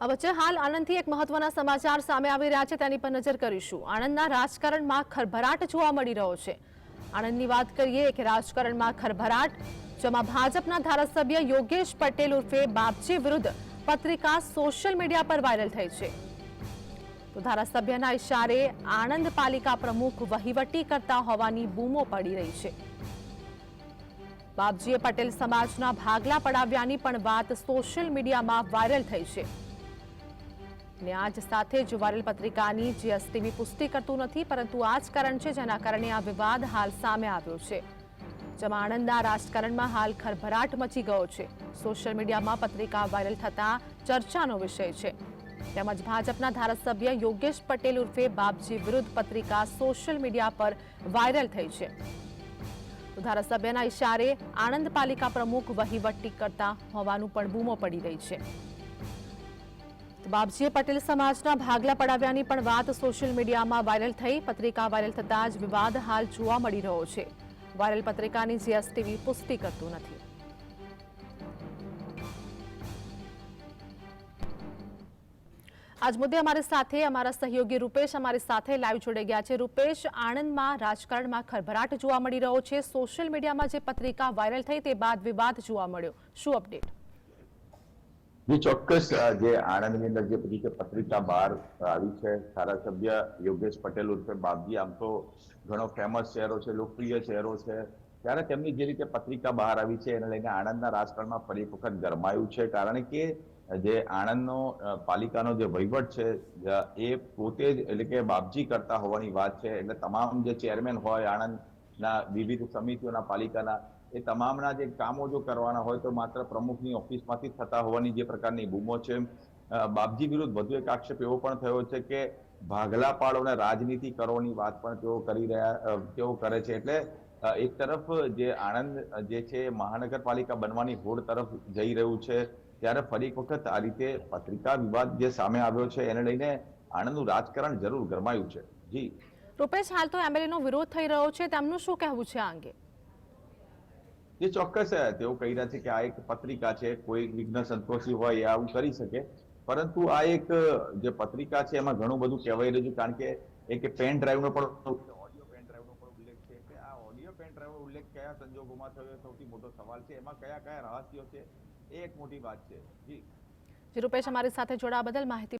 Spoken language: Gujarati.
આ વચ્ચે હાલ આણંદથી એક મહત્વના સમાચાર સામે આવી રહ્યા છે, તેની પર નજર કરીશું. આણંદના રાજકારણમાં ખરભરાટ જોવા મળી રહ્યો છે. આણંદની વાત કરીએ કે રાજકારણમાં ખરભરાટ, જેમાં ભાજપના ધારાસભ્ય યોગેશ પટેલ ઉર્ફે બાપજી વિરુદ્ધ પત્રિકા સોશિયલ મીડિયા પર વાયરલ થઈ છે. તો ધારાસભ્યના ઇશારે આણંદ પાલિકા પ્રમુખ વહીવટી કરતા હોવાની બૂમો પડી રહી છે. બાપજીએ પટેલ સમાજના ભાગલા પડાવ્યાની પણ વાત સોશિયલ મીડિયામાં વાયરલ થઈ છે. ને આજ સાથે જ વાયરલ પત્રિકાની જીએસટીની પુષ્ટિ કરતું નથી, પરંતુ આ જ કારણ છે જેના કારણે આ વિવાદ હાલ સામે આવ્યો છે. જેમાં આણંદના રાજકારણમાં હાલ ખરભરાટ મચી ગયો છે. સોશિયલ મીડિયામાં પત્રિકા વાયરલ થતા ચર્ચાનો વિષય છે. તેમજ ભાજપના ધારાસભ્ય યોગેશ પટેલ ઉર્ફે બાપજી વિરુદ્ધ પત્રિકા સોશિયલ મીડિયા પર વાયરલ થઈ છે. ધારાસભ્યના ઇશારે આણંદ પાલિકા પ્રમુખ વહીવટી કરતા હોવાનું પણ બૂમો પડી રહી છે. તો બાપજીએ પટેલ સમાજના ભાગલા પડાવ્યાની પણ વાત સોશિયલ મીડિયામાં વાયરલ થઈ. પત્રિકા વાયરલ થતાં જ વિવાદ હાલ જોવા મળી રહ્યો છે. વાયરલ પત્રિકાની જીએસટીવી પુષ્ટિ કરતું નથી. આજ મુદ્દે અમારી સાથે અમારા સહયોગી રૂપેશ અમારી સાથે લાઈવ જોડાઈ ગયા છે. રૂપેશ, આણંદમાં રાજકારણમાં ખરભરાટ જોવા મળી રહ્યો છે. સોશિયલ મીડિયામાં જે પત્રિકા વાયરલ થઈ તે બાદ વિવાદ જોવા મળ્યો. શું અપડેટ? જે ચોક્કસ જે આણંદની અંદર જે બધી જે પત્રિકા બહાર આવી છે, ધારાસભ્ય યોગેશ પટેલ ઉર્ફે બાપજી, આમ તો ઘણો ફેમસ ચહેરો છે, લોકપ્રિય ચહેરો છે. ત્યારે તેમની જે રીતે પત્રિકા બહાર આવી છે, એને લઈને આણંદના રાજકારણમાં ફરી વખત ગરમાયું છે. કારણ કે જે આણંદનો પાલિકાનો જે વહીવટ છે એ પોતે જ એટલે કે બાપજી કરતા હોવાની વાત છે. એટલે તમામ જે ચેરમેન હોય આણંદના વિવિધ સમિતિઓના પાલિકાના એ તમામના જે કામો જો કરવાના હોય તો માત્ર પ્રમુખની ઓફિસમાંથી થતા હોવાની જે પ્રકારની બૂમો છે. બાપજી વિરુદ્ધ વધુ એક આક્ષેપ એવો પણ થયો છે કે ભાગલા પાડો અને રાજનીતિ કરવાની વાત પણ તેઓ કરી રહ્યા તેઓ કરે છે. એટલે એક તરફ જે આણંદ જે છે મહાનગરપાલિકા બનવાની હોડ તરફ જઈ રહ્યું છે, ત્યારે ફરી એક વખત આ રીતે પત્રિકા વિવાદ જે સામે આવ્યો છે એને લઈને આણંદનું રાજકારણ જરૂર ગરમાયું છે. જી. રૂપેશ, હાલ તો એમએલએનો વિરોધ થઈ રહ્યો છે. તેમનું શું કહેવું છે આ અંગે? જે ચોક્કસ તેઓ કહી રહ્યા છે કે આ એક પત્રિકા છે, કોઈ વિઘ્ન સંતોષી હોય એ આવું કરી શકે. પરંતુ આ એક જે પત્રિકા છે, એમાં ઘણું બધું કહેવાય રહ્યું છે, કારણ કે એક પેન ડ્રાઈવનો પણ ઓડિયો પેન ડ્રાઈવનો પણ ઉલ્લેખ છે. કે આ ઓડિયો પેન ડ્રાઈવનો ઉલ્લેખ કયા સંજોગોમાં થયો સૌથી મોટો સવાલ છે. એમાં કયા કયા રહસ્યો છે, એ એક મોટી વાત છે. જી, રૂપેશ, અમારી સાથે જોડાવા બદલ માહિતી